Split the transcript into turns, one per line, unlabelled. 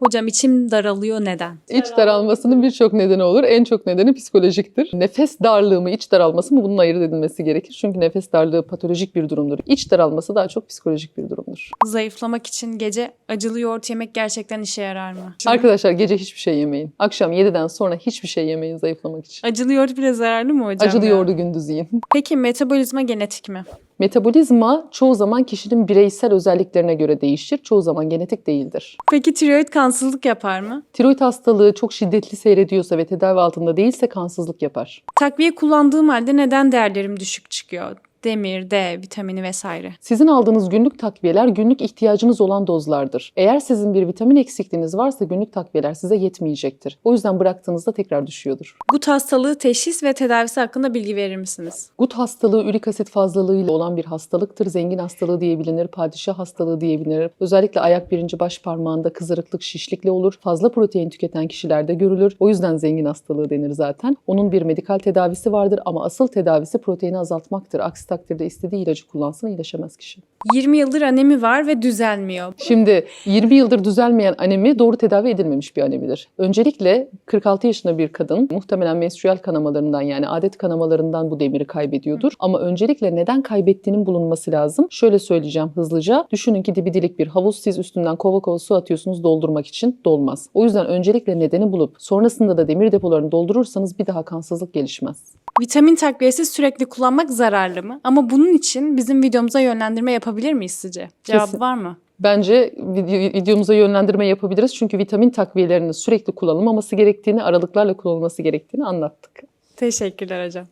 Hocam içim daralıyor neden?
İç daralmasının birçok nedeni olur. En çok nedeni psikolojiktir. Nefes darlığı mı, iç daralması mı bunun ayırt edilmesi gerekir. Çünkü nefes darlığı patolojik bir durumdur. İç daralması daha çok psikolojik bir durumdur.
Zayıflamak için gece acılı yoğurt yemek gerçekten işe yarar mı?
Arkadaşlar gece hiçbir şey yemeyin. Akşam 7'den sonra hiçbir şey yemeyin zayıflamak için.
Acılı yoğurt bile zararlı mı hocam?
Acılı
ya?
yoğurdu gündüz yiyin.
Peki metabolizma genetik mi?
Metabolizma çoğu zaman kişinin bireysel özelliklerine göre değişir. Çoğu zaman genetik değildir.
Peki tiroid kansızlık yapar mı?
Tiroid hastalığı çok şiddetli seyrediyorsa ve tedavi altında değilse kansızlık yapar.
Takviye kullandığım halde neden değerlerim düşük çıkıyor? Demir, D, vitamini vesaire.
Sizin aldığınız günlük takviyeler günlük ihtiyacınız olan dozlardır. Eğer sizin bir vitamin eksikliğiniz varsa günlük takviyeler size yetmeyecektir. O yüzden bıraktığınızda tekrar düşüyordur.
Gut hastalığı teşhis ve tedavisi hakkında bilgi verir misiniz?
Gut hastalığı ürik asit fazlalığıyla olan bir hastalıktır. Zengin hastalığı diye bilinir, padişah hastalığı diye bilinir. Özellikle ayak birinci baş parmağında kızarıklık, şişlikle olur. Fazla protein tüketen kişilerde görülür. O yüzden zengin hastalığı denir zaten. Onun bir medikal tedavisi vardır ama asıl tedavisi proteini azaltmaktır. Aksi takdirde istediği ilacı kullansın iyileşemez kişi.
20 yıldır anemi var ve düzelmiyor.
Şimdi 20 yıldır düzelmeyen anemi doğru tedavi edilmemiş bir anemidir. Öncelikle 46 yaşında bir kadın muhtemelen menstrüel kanamalarından yani adet kanamalarından bu demiri kaybediyordur. Ama öncelikle neden kaybettiğinin bulunması lazım. Şöyle söyleyeceğim hızlıca. Düşünün ki dibi dilik bir havuz siz üstünden kova kova su atıyorsunuz doldurmak için dolmaz. O yüzden öncelikle nedeni bulup sonrasında da demir depolarını doldurursanız bir daha kansızlık gelişmez.
Vitamin takviyesi sürekli kullanmak zararlı mı? Ama bunun için bizim videomuza yönlendirme yapabilir miyiz sizce?
Kesin.
var mı?
Bence video- videomuza yönlendirme yapabiliriz. Çünkü vitamin takviyelerinin sürekli kullanılmaması gerektiğini, aralıklarla kullanılması gerektiğini anlattık.
Teşekkürler hocam.